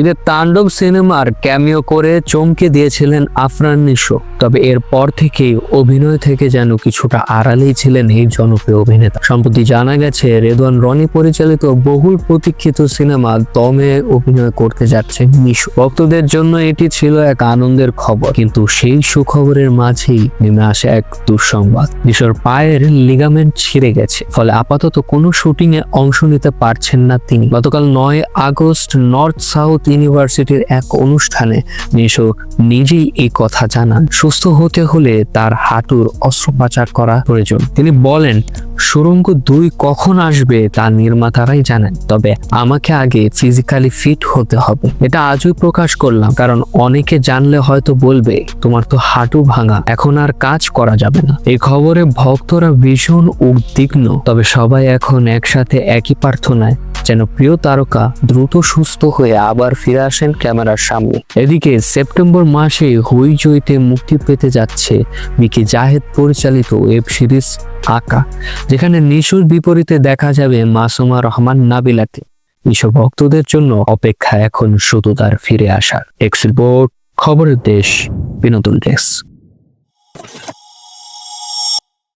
ঈদের তাণ্ডব সিনেমার ক্যামিও করে চমকে দিয়েছিলেন আফরান নিশো। তবে এরপর থেকেই অভিনয় থেকে যেন কিছুটা আড়ালেই ছিলেন এই জনপ্রিয় অভিনেতা। সম্প্রতি জানা গেছে, রেদওয়ান রনি পরিচালিত বহুল প্রতীক্ষিত সিনেমা দমে অভিনয় করতে যাচ্ছে নিশো। ভক্তদের জন্য এটি ছিল এক আনন্দের খবর, কিন্তু সেই সুখবরের মাঝেই নেমে আসে এক দুঃসংবাদ। নিশোর পায়ের লিগামেন্ট ছিঁড়ে গেছে, ফলে আপাতত কোনো শুটিং এ অংশ নিতে পারছেন না তিনি। গতকাল নয় আগস্ট নর্থ সাউথ ইউনিভার্সিটির এক অনুষ্ঠানে নিশো নিজেই এই কথা জানান। সুস্থ হতে হলে তার হাঁটুর অস্ত্রোপচার করা প্রয়োজন। তিনি বলেন, সুরঙ্গ দুই কখন আসবে তা নির্মাতারাই জানেন, তবে আমাকে আগে ফিজিক্যালি ফিট হতে হবে। এটা আজই প্রকাশ করলাম, কারণ অনেকে জানলে হয়তো বলবে, তোমার তো হাঁটু ভাঙা, এখন আর কাজ করা যাবে না। এই খবরে ভক্তরা ভীষণ উদ্বিগ্ন, তবে সবাই এখন একসাথে একই প্রার্থনায় যেন প্রিয় তারকা দ্রুত সুস্থ হয়ে আবার ফিরে আসেন ক্যামেরার সামনে। এদিকে সেপ্টেম্বর মাসে হইচইতে মুক্তি পেতে যাচ্ছে মিকি জাহেদ পরিচালিত ওয়েব সিরিজ আঁকা, যেখানে নিশুর বিপরীতে দেখা যাবে মাসুমা রহমান নাবিলাকে এসব ভক্তদের জন্য অপেক্ষা এখন শুধু তার ফিরে আসার। এক্সিল বোর্ড খবরের দেশ, বিনোদন ডেস্ক।